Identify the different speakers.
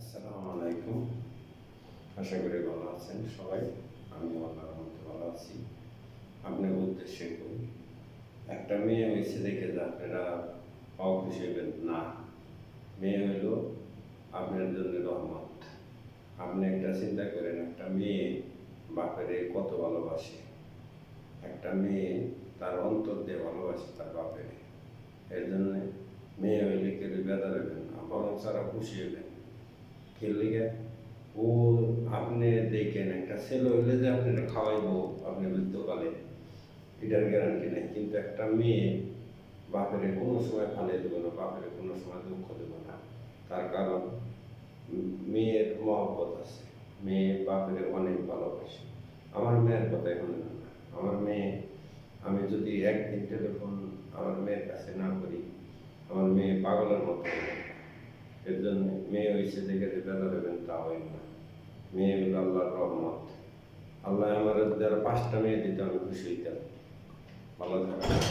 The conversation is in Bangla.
Speaker 1: আসসালামু আলাইকুম। আশা করি ভালো আছেন সবাই। আমি আল্লাহর মধ্যে ভালো আছি। আপনার উদ্দেশ্যে করি একটা মেয়ে হয়েছে দেখে যে আপনারা অখুশি হবেন। না, মেয়ে হইল আপনার জন্য রহমত। আপনি একটা চিন্তা করেন, একটা মেয়ে বাপেরে কত ভালোবাসে। একটা মেয়ে তার অন্তর দিয়ে ভালোবাসে তার বাপেরে। এর জন্য মেয়ে হইলে কেউ বেদার হইবেন না, বরং সারা খুশি হইবেন খেললে ও আপনি দেখেন একটা ছেলে হইলে যে আপনি খাওয়াইবো আপনি বৃদ্ধকালে এটার গ্যারান্টি নেই কিন্তু একটা মেয়ে বাপের কোনো সময় ফালে দেবে না বাপের কোনো সময় দুঃখ দেবে না তার কারণ উম, মেয়ের মহব্বত আছে মেয়ে বাপের অনেক ভালোবাসে আমার মেয়ের কথাই শুনে না আমার মেয়ে আমি যদি একদিন টেলিফোন আমার মেয়ের কাছে না করি আমার মেয়ে পাগলের মতো জন্য মেয়ে হয়েছে দেখে যে দেবেন তা না। মেয়ে হলো আল্লাহর রহমত। আল্লাহ আমার যারা পাঁচটা মেয়ে দিতে, আমি খুশি হইতাম। ভালো থাকবে